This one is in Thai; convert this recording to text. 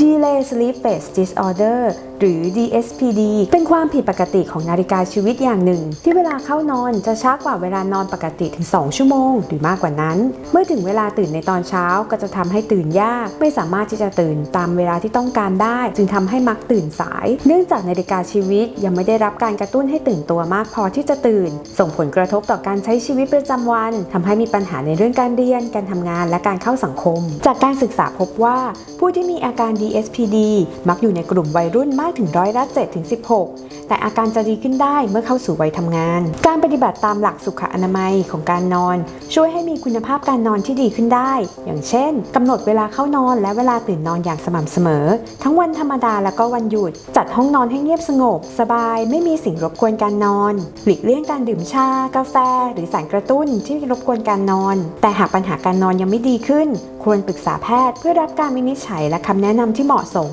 Delay Sleep Phase Disorder หรือ DSPD เป็นความผิดปกติของนาฬิกาชีวิตอย่างหนึ่ง ที่เวลาเข้านอนจะช้ากว่าเวลานอนปกติถึง 2 ชั่วโมง หรือมากกว่านั้น เมื่อถึงเวลาตื่นในตอนเช้าก็จะทำให้ตื่นยาก ไม่สามารถที่จะตื่นตามเวลาที่ต้องการได้ จึงทำให้มักตื่นสาย เนื่องจากนาฬิกาชีวิตยังไม่ได้รับการกระตุ้นให้ตื่นตัวมากพอที่จะตื่น ส่งผลกระทบต่อการใช้ชีวิตประจำวันทำให้มีปัญหาในเรื่องการเรียน การทำงาน และการเข้าสังคม จากการศึกษาพบว่า ผู้ที่มีอาการ DSPD มักอยู่ในกลุ่มวัยรุ่นมากถึงร้อยละ7ถึง16 แต่อาการจะดีขึ้นได้เมื่อเข้าสู่วัยทำงาน การปฏิบัติตามหลักสุขอนามัยของการนอน ช่วยให้มีคุณภาพการนอนที่ดีขึ้นได้ อย่างเช่นกำหนดเวลาเข้านอนและเวลาตื่นนอนอย่างสม่ำเสมอ ทั้งวันธรรมดาและก็วันหยุด จัดห้องนอนให้เงียบสงบ สบาย ไม่มีสิ่งรบกวนการนอน หลีกเลี่ยงการดื่มชา กาแฟ หรือสารกระตุ้นที่รบกวนการนอน แต่หากปัญหาการนอนยังไม่ดีขึ้น ควรปรึกษาแพทย์เพื่อรับการวินิจฉัยและคำแนะนำที่เหมาะสม